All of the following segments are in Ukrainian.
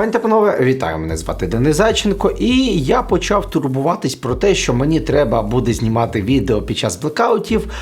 Пані та панове, вітаю! Мене звати Денис Зайченко, і я почав турбуватись про те, що мені треба буде знімати відео під час блекаутів.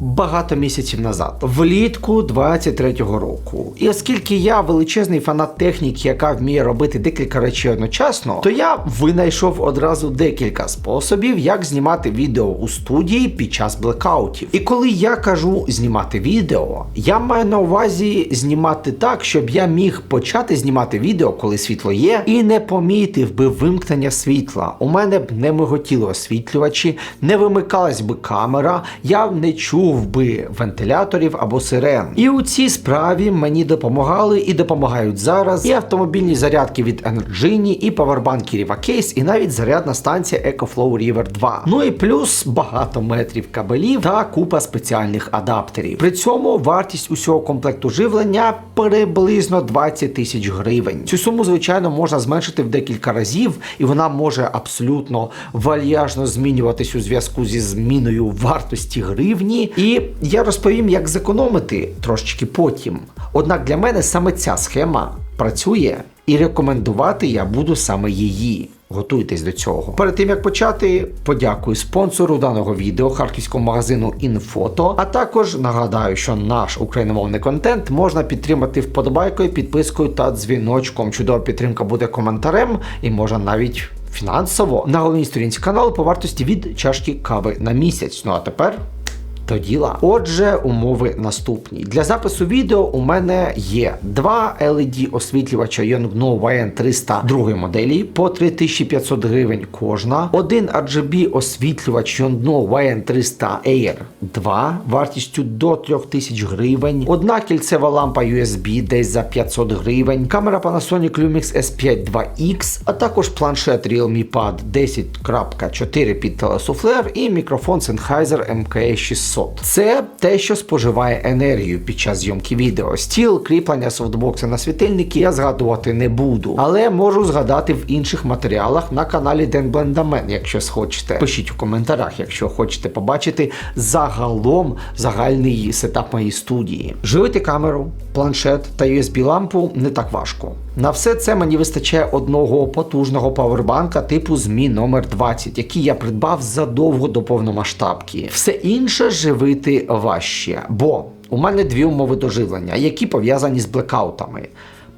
Багато місяців назад, влітку 23-го року. І оскільки я величезний фанат техніки, яка вміє робити декілька речей одночасно, то я винайшов одразу декілька способів, як знімати відео у студії під час блекаутів. І коли я кажу знімати відео, я маю на увазі знімати так, щоб я міг почати знімати відео, коли світло є, і не помітив би вимкнення світла. У мене б не миготіли освітлювачі, не вимикалась би камера, я не чув би вентиляторів або сирен. І у цій справі мені допомагали і допомагають зараз і автомобільні зарядки від Energiny, і павербанки Riva Case, і навіть зарядна станція EcoFlow River 2. Ну і плюс багато метрів кабелів та купа спеціальних адаптерів. При цьому вартість усього комплекту живлення приблизно 20 тисяч гривень. Цю суму, звичайно, можна зменшити в декілька разів, і вона може абсолютно вальяжно змінюватись у зв'язку зі зміною вартості гривні. І я розповім, як зекономити трошечки потім. Однак для мене саме ця схема працює, і рекомендувати я буду саме її. Готуйтесь до цього. Перед тим як почати, подякую спонсору даного відео харківському магазину Інфото. А також нагадаю, що наш україномовний контент можна підтримати вподобайкою, підпискою та дзвіночком. Чудова підтримка буде коментарем і можна навіть фінансово на головній сторінці каналу по вартості від чашки кави на місяць. Ну а тепер. До діла. Отже, умови наступні. Для запису відео у мене є два LED освітлювача Yongnuo YN300 другої моделі по 3500 гривень кожна, один RGB освітлювач Yongnuo YN300 Air 2 вартістю до 3000 гривень, одна кільцева лампа USB десь за 500 гривень, камера Panasonic Lumix S5 2X, а також планшет Realme Pad 10.4 під телесуфлер і мікрофон Sennheiser MKE600. Це те, що споживає енергію під час зйомки відео. Стіл, кріплення софтбокси на світильники я згадувати не буду, але можу згадати в інших матеріалах на каналі Den Blendaman, якщо схочете. Пишіть у коментарях, якщо хочете побачити загалом загальний сетап моєї студії. Живити камеру, планшет та USB лампу не так важко. На все це мені вистачає одного потужного павербанка типу ЗМІ номер 20 який я придбав задовго до повномасштабки. Все інше живити важче, бо у мене дві умови доживлення, які пов'язані з блекаутами.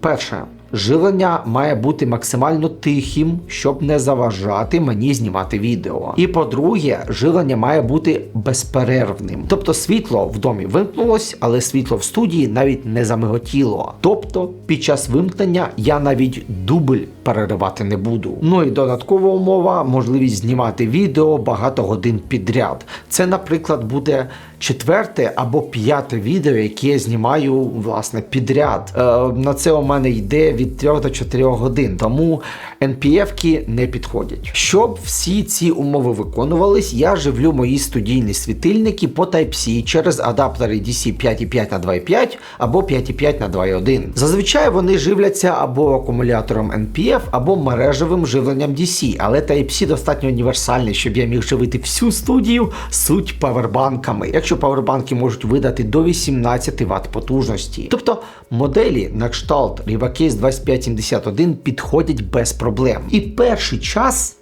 Перше, живлення має бути максимально тихим, щоб не заважати мені знімати відео. І по-друге, живлення має бути безперервним. Тобто світло в домі вимкнулось, але світло в студії навіть не замиготіло. Тобто, під час вимкнення я навіть дубль переривати не буду. Ну і додаткова умова можливість знімати відео багато годин підряд. Це, наприклад, буде четверте або п'яте відео, яке я знімаю власне підряд. Е, на це у мене йде від 3 до 4 годин, тому NPF-ки не підходять. Щоб всі ці умови виконувались, я живлю мої студійні світильники по Type-C через адаптери DC 5.5 на 2.5 або 5.5 на 2.1. Зазвичай вони живляться або акумулятором NPF, або мережевим живленням DC, але Type-C достатньо універсальний, щоб я міг живити всю студію суть павербанками. Якщо павербанки можуть видати до 18 Вт потужності. Тобто моделі на кшталт Rivacase 2571 підходять без проблем. І перший час.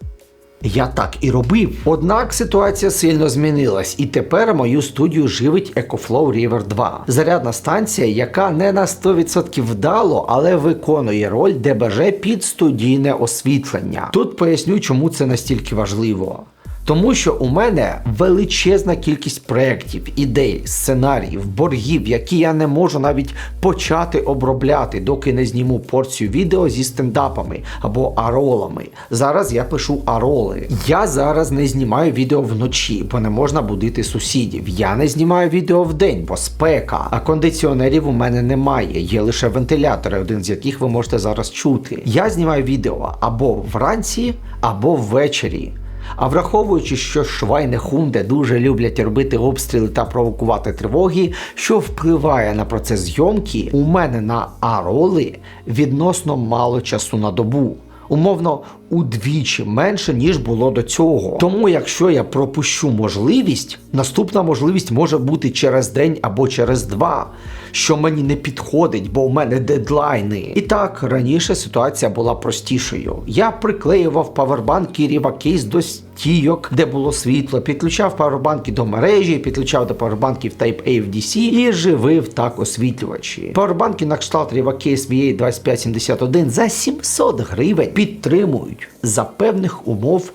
Я так і робив. Однак ситуація сильно змінилась, і тепер мою студію живить EcoFlow River 2. Зарядна станція, яка не на 100% вдало, але виконує роль ДБЖ під студійне освітлення. Тут поясню, чому це настільки важливо. Тому що у мене величезна кількість проєктів, ідей, сценаріїв, боргів, які я не можу навіть почати обробляти, доки не зніму порцію відео зі стендапами або аролами. Зараз я пишу ароли. Я зараз не знімаю відео вночі, бо не можна будити сусідів. Я не знімаю відео вдень, бо спека. А кондиціонерів у мене немає. Є лише вентилятори, один з яких ви можете зараз чути. Я знімаю відео або вранці, або ввечері. А враховуючи, що Швайне Хунде дуже люблять робити обстріли та провокувати тривоги, що впливає на процес зйомки, у мене на ароли відносно мало часу на добу. Умовно, удвічі менше, ніж було до цього. Тому, якщо я пропущу можливість, наступна можливість може бути через день або через два. Що мені не підходить, бо у мене дедлайни. І так, раніше ситуація була простішою. Я приклеював павербанки Riva Case до стійок, де було світло, підключав павербанки до мережі, підключав до павербанків Type A в DC і живив так освітлювачі. Павербанки на кшталт Riva Case VA2571 за 700 гривень підтримують за певних умов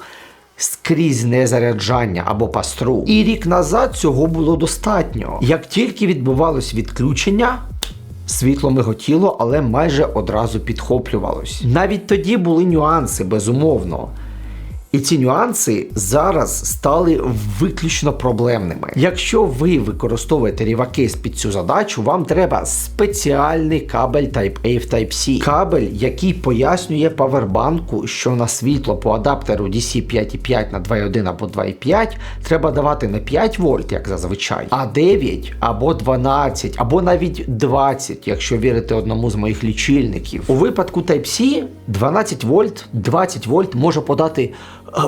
скрізне заряджання або пастру. І рік назад цього було достатньо. Як тільки відбувалось відключення. Світло миготіло, але майже одразу підхоплювалось. Навіть тоді були нюанси, безумовно. І ці нюанси зараз стали виключно проблемними. Якщо ви використовуєте Rivacase під цю задачу, вам треба спеціальний кабель Type A в Type-C. Кабель, який пояснює павербанку, що на світло по адаптеру DC 5.5 на 2.1 або 2.5 треба давати не 5 вольт, як зазвичай, а 9 або 12, або навіть 20, якщо вірити одному з моїх лічильників. У випадку Type-C 12 вольт, 20 вольт може подати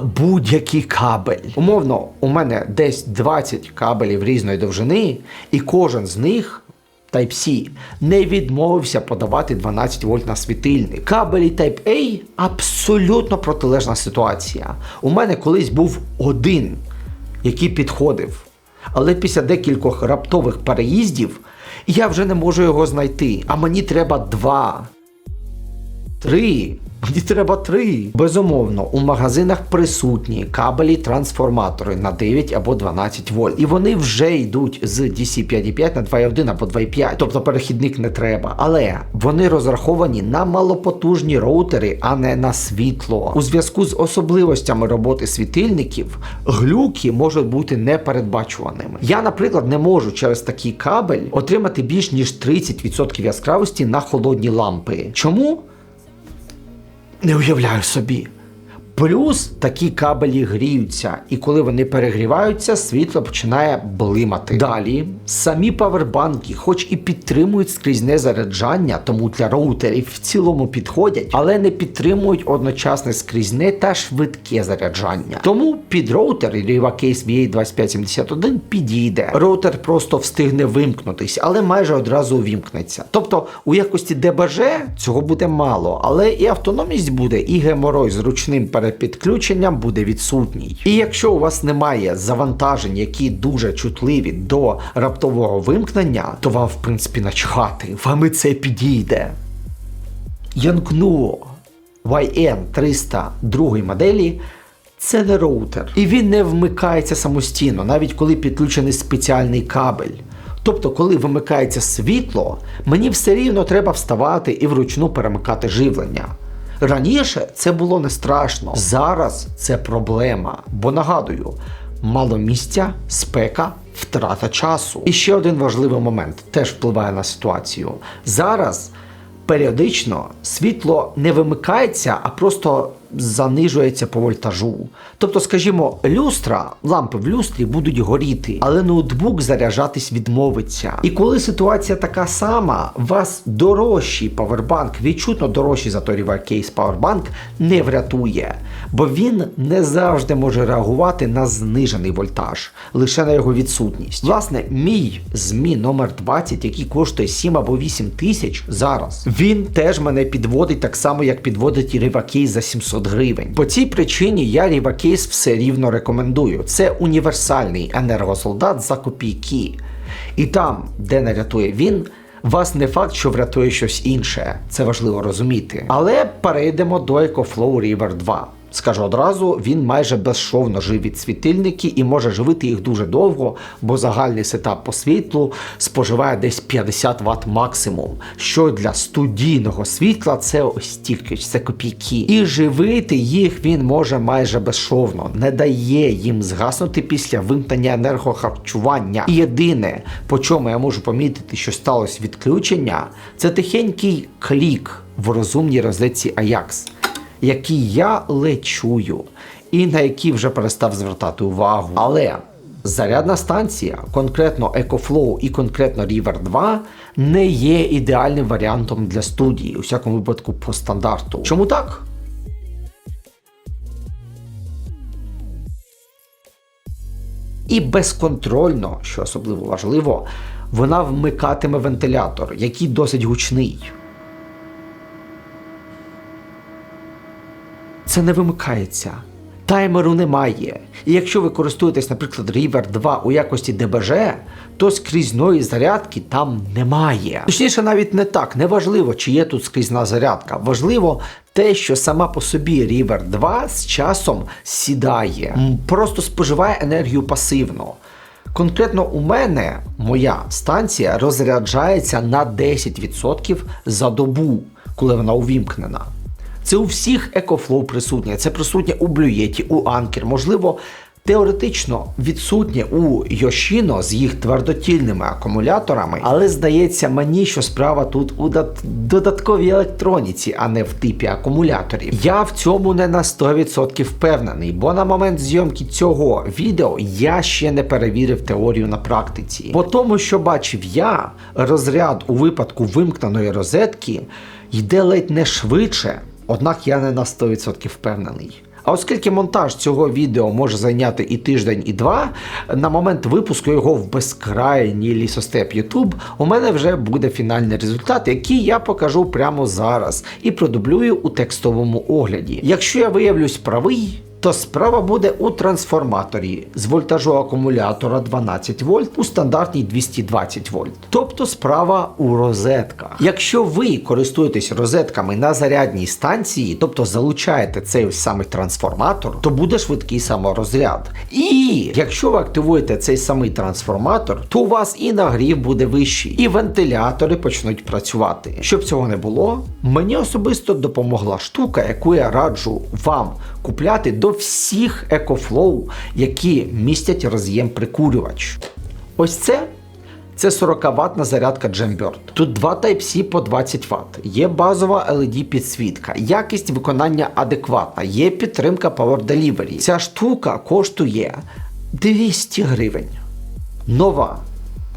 будь-який кабель. Умовно, у мене десь 20 кабелів різної довжини, і кожен з них. Type-C не відмовився подавати 12 вольт на світильник. Кабелі Type-A абсолютно протилежна ситуація. У мене колись був один, який підходив. Але після декількох раптових переїздів я вже не можу його знайти. А мені треба два. Три. Мені треба три. Безумовно, у магазинах присутні кабелі трансформатори на 9 або 12 вольт. І вони вже йдуть з DC 5.5 на 2.1 або 2.5. Тобто перехідник не треба. Але вони розраховані на малопотужні роутери, а не на світло. У зв'язку з особливостями роботи світильників глюки можуть бути непередбачуваними. Я, наприклад, не можу через такий кабель отримати більш ніж 30% яскравості на холодні лампи. Чому? Не уявляю собі. Плюс такі кабелі гріються, і коли вони перегріваються, світло починає блимати. Далі самі павербанки, хоч і підтримують скрізне заряджання, тому для роутерів в цілому підходять, але не підтримують одночасне скрізне та швидке заряджання. Тому під роутер Rivacase VA2571 підійде. Роутер просто встигне вимкнутись, але майже одразу увімкнеться. Тобто у якості ДБЖ цього буде мало, але і автономність буде, і геморой з ручним перепідключенням буде відсутній. І якщо у вас немає завантажень, які дуже чутливі до раптового вимкнення, то вам, в принципі, начхати, вам і це підійде. Янгнуо YN 302 моделі. Це не роутер, і він не вмикається самостійно, навіть коли підключений спеціальний кабель. Тобто, коли вимикається світло, мені все рівно треба вставати і вручну перемикати живлення. Раніше це було не страшно, зараз це проблема. Бо нагадую, мало місця, спека, втрата часу. І ще один важливий момент теж впливає на ситуацію. Зараз періодично світло не вимикається, а просто занижується по вольтажу. Тобто, скажімо, люстра, лампи в люстрі будуть горіти, але ноутбук заряджатись відмовиться. І коли ситуація така сама, вас дорожчий павербанк, відчутно дорожчий за той Rivercase Powerbank, не врятує, бо він не завжди може реагувати на знижений вольтаж, лише на його відсутність. Власне, мій ЗМІ номер 20, який коштує 7 або 8 тисяч зараз, він теж мене підводить так само, як підводить і Rivercase за 700 гривень. По цій причині я Рівакейс все рівно рекомендую. Це універсальний енергосолдат за копійки. І там, де не рятує він, вас не факт, що врятує щось інше. Це важливо розуміти. Але перейдемо до EcoFlow River 2. Скажу одразу, він майже безшовно живить світильники і може живити їх дуже довго, бо загальний сетап по світлу споживає десь 50 Вт максимум. Що для студійного світла це ось стільки, це копійки. І живити їх він може майже безшовно, не дає їм згаснути після вимкнення енергохарчування. І єдине, по чому я можу помітити, що сталося відключення, це тихенький клік в розумній розетці Ajax які я лечую, і на які вже перестав звертати увагу. Але зарядна станція, конкретно EcoFlow і конкретно River 2, не є ідеальним варіантом для студії, у всякому випадку по стандарту. Чому так? І безконтрольно, що особливо важливо, вона вмикатиме вентилятор, який досить гучний. Це не вимикається. Таймеру немає. І якщо ви користуєтесь, наприклад, River 2 у якості ДБЖ, то скрізної зарядки там немає. Точніше, навіть не так. Неважливо, чи є тут скрізна зарядка. Важливо те, що сама по собі River 2 з часом сідає, просто споживає енергію пасивно. Конкретно у мене моя станція розряджається на 10% за добу, коли вона увімкнена. Це у всіх EcoFlow присутнє, це присутнє у Yeti, у Anker, можливо, теоретично відсутнє у Yoshino з їх твердотільними акумуляторами, але здається мені, що справа тут у дод- додатковій електроніці, а не в типі акумуляторів. Я в цьому не на 100% впевнений, бо на момент зйомки цього відео я ще не перевірив теорію на практиці. По тому, що бачив я, розряд у випадку вимкненої розетки йде ледь не швидше. Однак я не на 100% впевнений. А оскільки монтаж цього відео може зайняти і тиждень, і два, на момент випуску його в безкрайній лісостеп YouTube, у мене вже буде фінальний результат, який я покажу прямо зараз і продублюю у текстовому огляді. Якщо я виявлюсь правий, то справа буде у трансформаторі з вольтажу акумулятора 12 вольт у стандартній 220 вольт. Тобто справа у розетках. Якщо ви користуєтесь розетками на зарядній станції, тобто залучаєте цей самий трансформатор, то буде швидкий саморозряд. І якщо ви активуєте цей самий трансформатор, то у вас і нагрів буде вищий, і вентилятори почнуть працювати. Щоб цього не було, мені особисто допомогла штука, яку я раджу вам купляти до всіх EcoFlow, які містять роз'єм прикурювач. Ось це. Це 40 ватна зарядка Jamboard. Тут два Type-C по 20 Вт. Є базова LED підсвітка, якість виконання адекватна, є підтримка Power Delivery. Ця штука коштує 200 гривень. Нова.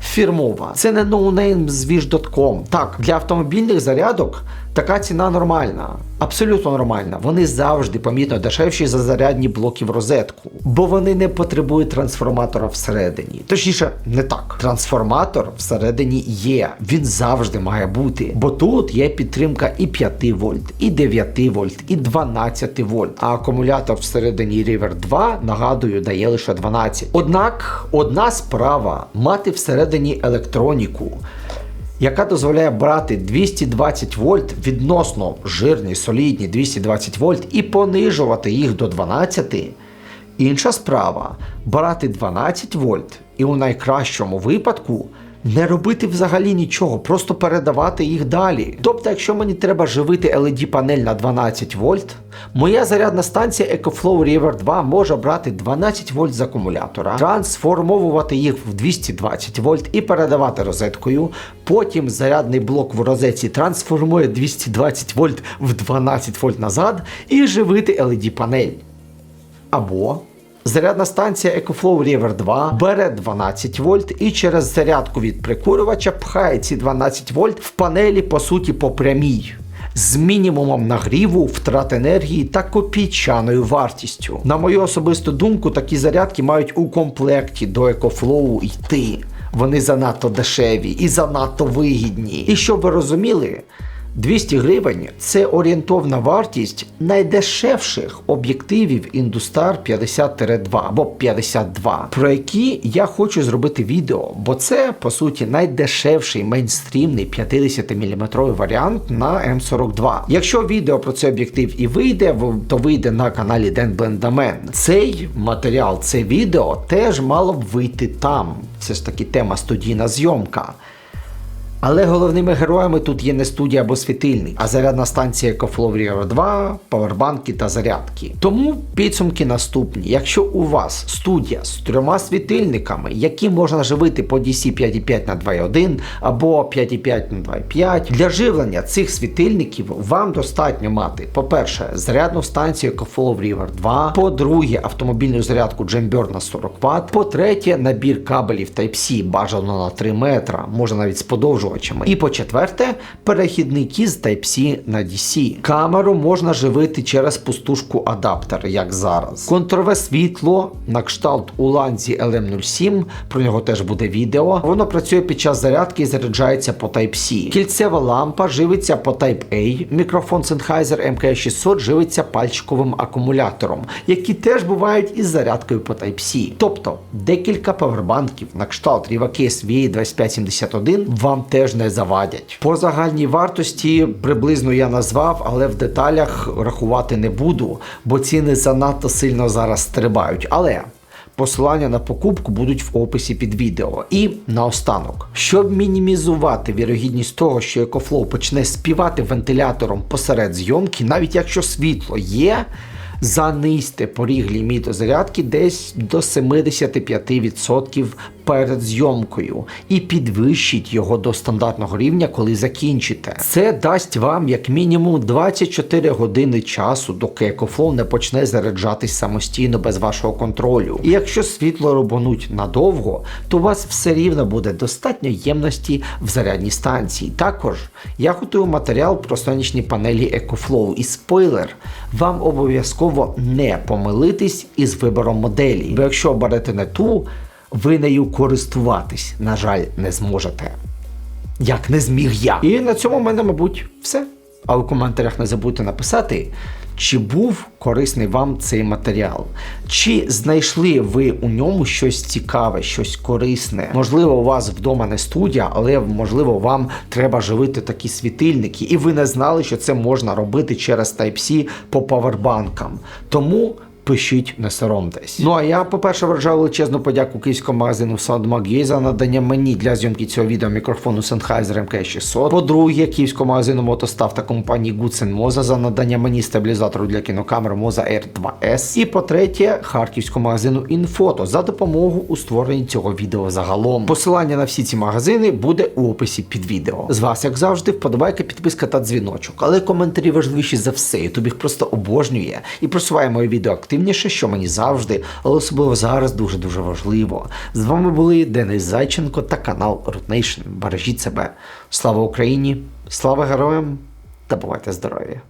Фірмова. Це не ноунейм з Wish.com. Так, для автомобільних зарядок така ціна нормальна. Абсолютно нормальна. Вони завжди помітно дешевші за зарядні блоки в розетку, бо вони не потребують трансформатора всередині. Точніше, не так. Трансформатор всередині є. Він завжди має бути. Бо тут є підтримка і 5 вольт, і 9 вольт, і 12 вольт. А акумулятор всередині River 2, нагадую, дає лише 12. Однак, одна справа мати всередині електроніку яка дозволяє брати 220 вольт відносно жирні, солідні 220 вольт і понижувати їх до 12. Інша справа брати 12 вольт і у найкращому випадку не робити взагалі нічого, просто передавати їх далі. Тобто, якщо мені треба живити LED панель на 12 вольт, моя зарядна станція EcoFlow River 2 може брати 12 вольт з акумулятора, трансформовувати їх в 220 вольт і передавати розеткою. Потім зарядний блок в розетці трансформує 220 вольт в 12 вольт назад і живити LED панель. Або Зарядна станція EcoFlow River 2 бере 12 вольт і через зарядку від прикурювача пхає ці 12 вольт в панелі, по суті, по прямій. З мінімумом нагріву, втрат енергії та копійчаною вартістю. На мою особисту думку, такі зарядки мають у комплекті до EcoFlow йти. Вони занадто дешеві і занадто вигідні. І щоб ви розуміли, 200 гривень це орієнтовна вартість найдешевших об'єктивів Industar 50-2 або 52, про які я хочу зробити відео, бо це по суті найдешевший мейнстрімний 50-мм варіант на М42. Якщо відео про цей об'єктив і вийде, то вийде на каналі Ден Блендамен. Цей матеріал, це відео теж мало б вийти там. Це ж таки тема студійна зйомка. Але головними героями тут є не студія або світильник, а зарядна станція EcoFlow 2, павербанки та зарядки. Тому підсумки наступні: якщо у вас студія з трьома світильниками, які можна живити по DC 5.5 на 2.1 або 5.5 на 2.5, для живлення цих світильників вам достатньо мати, по-перше, зарядну станцію EcoFlow River 2, по-друге, автомобільну зарядку Jamboard на 40 Вт, по-третє, набір кабелів Type-C бажано на 3 метра, можна навіть з подовжувачем. І по четверте, перехідники з Type-C на DC. Камеру можна живити через пустушку адаптер, як зараз. Контрове світло на кшталт у ланці LM07, про нього теж буде відео. Воно працює під час зарядки і заряджається по Type-C. Кільцева лампа живиться по Type-A. Мікрофон Sennheiser MK600 живиться пальчиковим акумулятором, які теж бувають із зарядкою по Type-C. Тобто декілька павербанків на кшталт Rivacase VA2571 вам теж не завадять. По загальній вартості приблизно я назвав, але в деталях рахувати не буду, бо ціни занадто сильно зараз стрибають. Але Посилання на покупку будуть в описі під відео. І наостанок, щоб мінімізувати вірогідність того, що EcoFlow почне співати вентилятором посеред зйомки, навіть якщо світло є, занизьте поріг ліміту зарядки десь до 75% перед зйомкою і підвищіть його до стандартного рівня, коли закінчите. Це дасть вам як мінімум 24 години часу, доки EcoFlow не почне заряджатись самостійно без вашого контролю. І якщо світло рубануть надовго, то у вас все рівно буде достатньо ємності в зарядній станції. Також я готую матеріал про сонячні панелі EcoFlow і спойлер. Вам обов'язково не помилитись із вибором моделі, бо якщо оберете не ту, ви нею користуватись, на жаль, не зможете. Як не зміг я. І на цьому в мене, мабуть, все. А у коментарях не забудьте написати, чи був корисний вам цей матеріал, чи знайшли ви у ньому щось цікаве, щось корисне. Можливо, у вас вдома не студія, але можливо вам треба живити такі світильники, і ви не знали, що це можна робити через Type-C по павербанкам. Тому. Пишіть, не соромтесь. Ну а я, по-перше, вражаю величезну подяку київському магазину SoundMag.ua за надання мені для зйомки цього відео мікрофону Sennheiser MK600. По-друге, київському магазину Мотостав та компанії Goodsen Moza за надання мені стабілізатору для кінокамер Moza Air 2S. І по-третє, харківському магазину Інфото за допомогу у створенні цього відео загалом. Посилання на всі ці магазини буде у описі під відео. З вас, як завжди, вподобайка, підписка та дзвіночок. Але коментарі важливіші за все. Ютуб їх просто обожнює і просуває моє відео активніше, що мені завжди, але особливо зараз дуже дуже важливо. З вами були Денис Зайченко та канал Rootnation. Бережіть себе. Слава Україні! Слава героям! Та бувайте здорові!